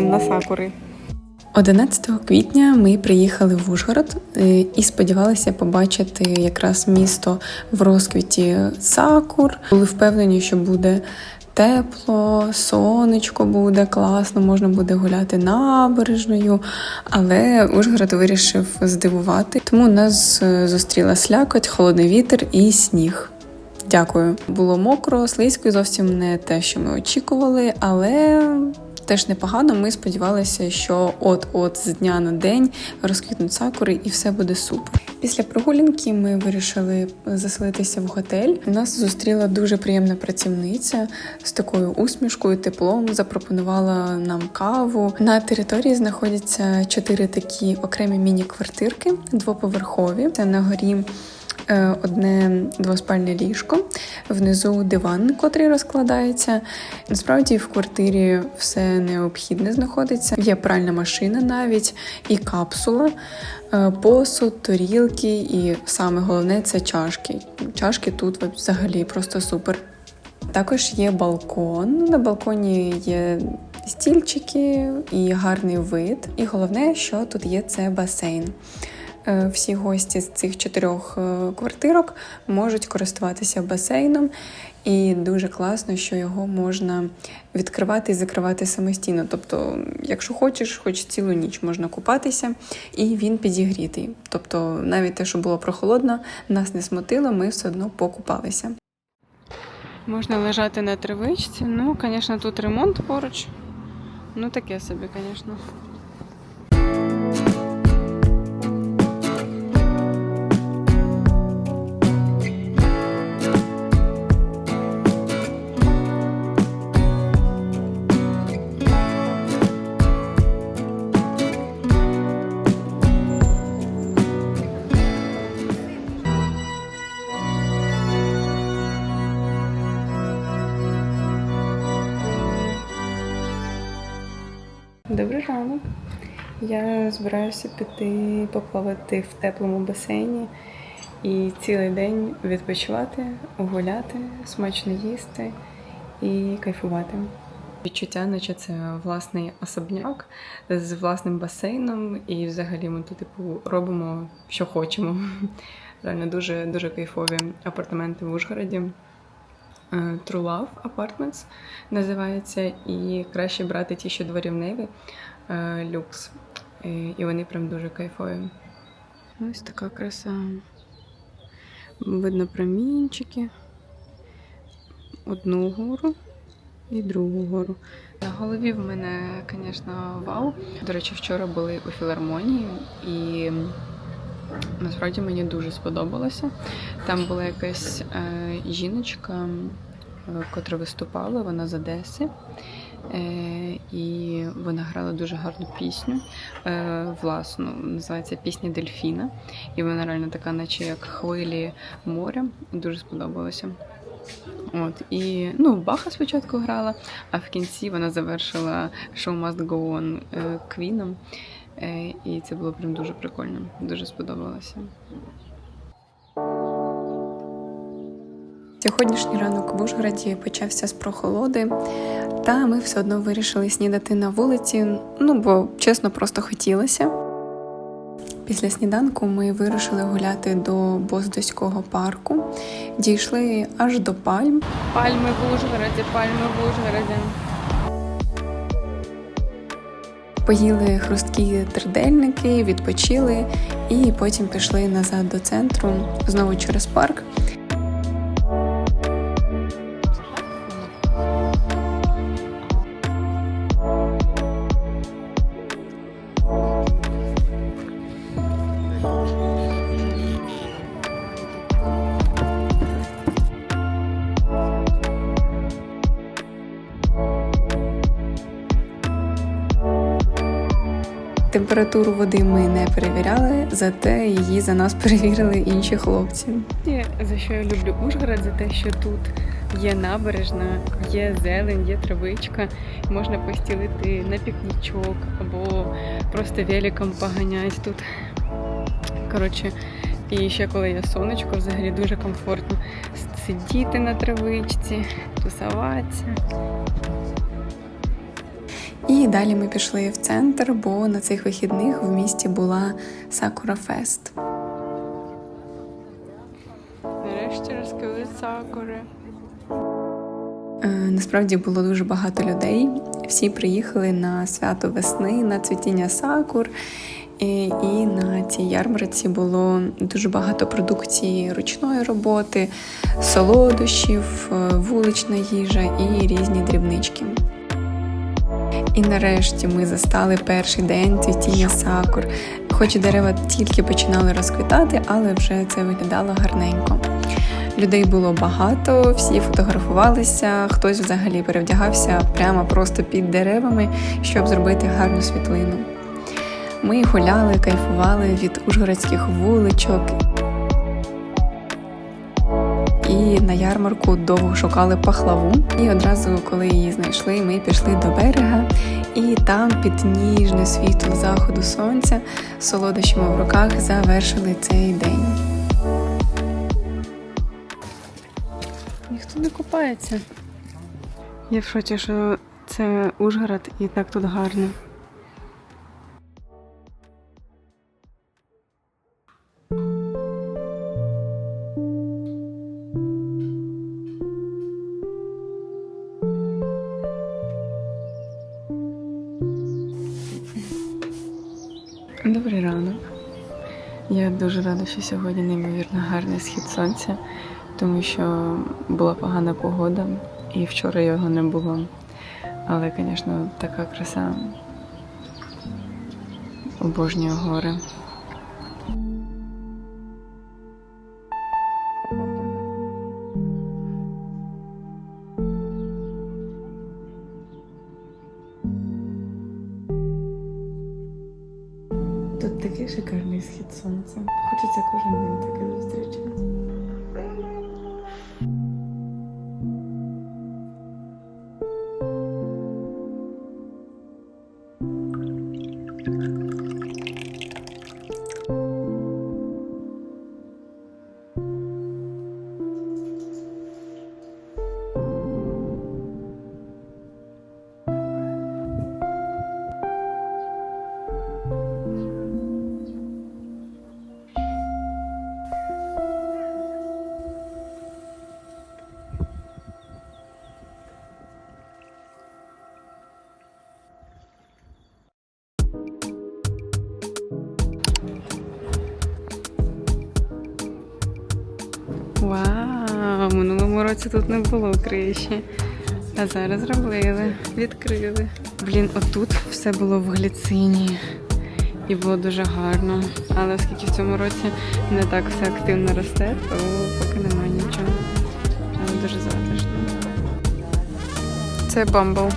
блін, на сакури. 11 квітня ми приїхали в Ужгород е, і сподівалися побачити якраз місто в розквіті сакур. Були впевнені, що буде тепло, сонечко буде класно, можна буде гуляти набережною. Але Ужгород вирішив здивувати. Тому нас е, зустріла слякоть, холодний вітер і сніг. Дякую. Було мокро, слизько, зовсім не те, що ми очікували, але теж непогано. Ми сподівалися, що от-от з дня на день розквітнуть сакури і все буде супер. Після прогулянки ми вирішили заселитися в готель. Нас зустріла дуже приємна працівниця з такою усмішкою, теплом. Запропонувала нам каву. На території знаходяться чотири такі окремі міні-квартирки, двоповерхові. Це на горі одне двоспальне ліжко, внизу диван, котрий розкладається. Насправді в квартирі все необхідне знаходиться. Є пральна машина навіть і капсула, е, посуд, тарілки, і саме головне це чашки. Чашки тут взагалі просто супер. Також є балкон. На балконі є стільчики і гарний вид. І головне, що тут є, це басейн. Е, Всі гості з цих чотирьох е, квартирок можуть користуватися басейном, і дуже класно, що його можна відкривати і закривати самостійно. Тобто, якщо хочеш, хоч цілу ніч можна купатися, і він підігрітий. Тобто, навіть те, що було прохолодно, нас не смутило, ми все одно покупалися. Можна лежати на травичці. Ну, звісно, тут ремонт поруч. Ну, таке собі, звісно. Добрий ранок. Я збираюся піти поплавати в теплому басейні і цілий день відпочивати, гуляти, смачно їсти і кайфувати. Відчуття, наче це власний особняк з власним басейном, і взагалі ми тут типу робимо, що хочемо. Реально дуже дуже кайфові апартаменти в Ужгороді. Е, True Love Apartments називається, і краще брати ті, що дворівневі е, люкс. І і вони прям дуже кайфові. Ось така краса. Видно промінчики. Одну гору і другу гору. На голові в мене, звісно, вау. До речі, вчора були у філармонії і. Насправді мені дуже сподобалося. Там була якась е, жіночка, е, котра виступала, вона з Одеси. Е, і вона грала дуже гарну пісню, е, власну, називається Пісня Дельфіна. І вона реально така, наче як хвилі моря. Дуже сподобалося. От, і ну, Баха спочатку грала, а в кінці вона завершила Show Must Go On Квіном. Е, І це було прям дуже прикольно, дуже сподобалося. Сьогоднішній ранок в Ужгороді почався з прохолоди, та ми все одно вирішили снідати на вулиці, ну бо чесно, просто хотілося. Після сніданку ми вирушили гуляти до Боздоського парку, дійшли аж до пальм. Пальми в Ужгороді, пальми в Ужгороді. Поїли хрусткі тридельники, відпочили і потім пішли назад до центру, знову через парк. Температуру води ми не перевіряли, зате її за нас перевірили інші хлопці. І За що я люблю Ужгород, за те, що тут є набережна, є зелень, є травичка, можна постілити на пікнічок або просто великом поганять тут. Коротше, і ще коли є сонечко, взагалі дуже комфортно сидіти на травичці, тусуватися. І далі ми пішли в центр, бо на цих вихідних в місті була Сакура Фест. Нарешті розкрили сакури. Е, Насправді було дуже багато людей. Всі приїхали на свято весни, на цвітіння сакур. І і на цій ярмарці було дуже багато продукції ручної роботи, солодощів, е, вулична їжа і різні дрібнички. І нарешті ми застали перший день цвітіння сакур. Хоч дерева тільки починали розквітати, але вже це виглядало гарненько. Людей було багато, всі фотографувалися, хтось взагалі перевдягався прямо просто під деревами, щоб зробити гарну світлину. Ми гуляли, кайфували від ужгородських вуличок. І на ярмарку довго шукали пахлаву. І одразу, коли її знайшли, ми пішли до берега, і там під ніжне світло заходу сонця з солодощами в руках завершили цей день. Ніхто не купається. Я в шоці, що це Ужгород і так тут гарно. Дуже рада, що сьогодні неймовірно гарний схід сонця, тому що була погана погода, і вчора його не було. Але, звісно, така краса. обожнює гори. Тут такий шикарний схід сонця. Хочеться кожен день таке зустрічати. Році тут не було криші. А зараз зробили, відкрили. Блін, отут все було в гліцині. І було дуже гарно. Але оскільки в цьому році не так все активно росте, то поки немає нічого. Але дуже затишно. Це бамбл.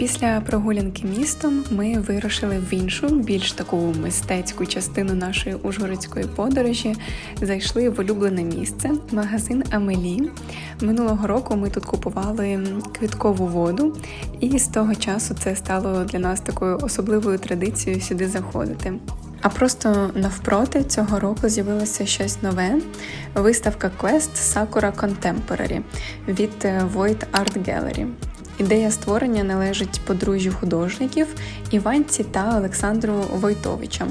Після прогулянки містом ми вирушили в іншу, більш таку мистецьку частину нашої ужгородської подорожі. Зайшли в улюблене місце, магазин Амелі. Минулого року ми тут купували квіткову воду, і з того часу це стало для нас такою особливою традицією сюди заходити. А просто навпроти цього року з'явилося щось нове. Виставка Quest Sakura Contemporary від Void Art Gallery. Ідея створення належить подружжю художників Іванці та Олександру Войтовичам.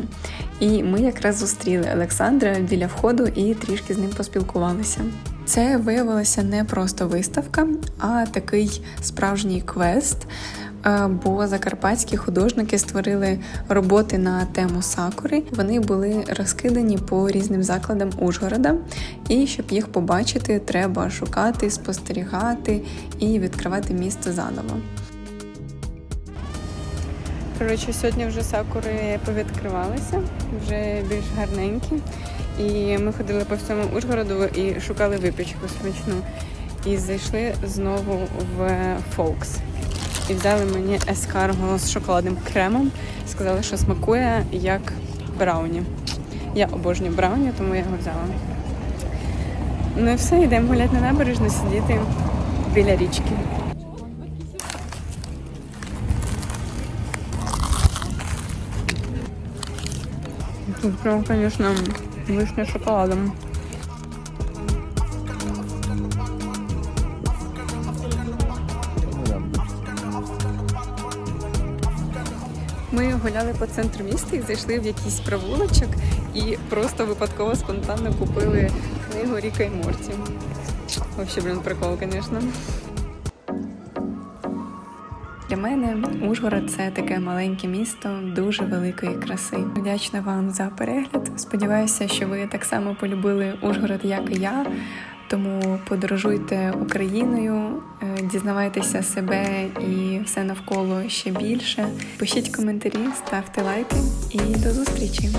І ми якраз зустріли Олександра біля входу і трішки з ним поспілкувалися. Це виявилася не просто виставка, а такий справжній квест. Е, Бо закарпатські художники створили роботи на тему сакури. Вони були розкидані по різним закладам Ужгорода, і щоб їх побачити, треба шукати, спостерігати і відкривати місто заново. Коротше, сьогодні вже сакури повідкривалися, вже більш гарненькі. І ми ходили по всьому Ужгороду і шукали випічку смачну. І зайшли знову в Фолкс. І взяли мені ескарго з шоколадним кремом. Сказали, що смакує як брауні. Я обожнюю брауні, тому я його взяла. Ну і все, йдемо гуляти на набережну, сидіти біля річки. Тут прям, конечно, вишня шоколадом. Ми гуляли по центру міста і зайшли в якийсь провулочок і просто випадково спонтанно купили книгу Ріка і Морті. Вообще, блін, прикол, звісно. Для мене Ужгород це таке маленьке місто дуже великої краси. Вдячна вам за перегляд. Сподіваюся, що ви так само полюбили Ужгород, як і я. Тому подорожуйте Україною, е, дізнавайтеся себе і все навколо ще більше. Пишіть коментарі, ставте лайки і до зустрічі!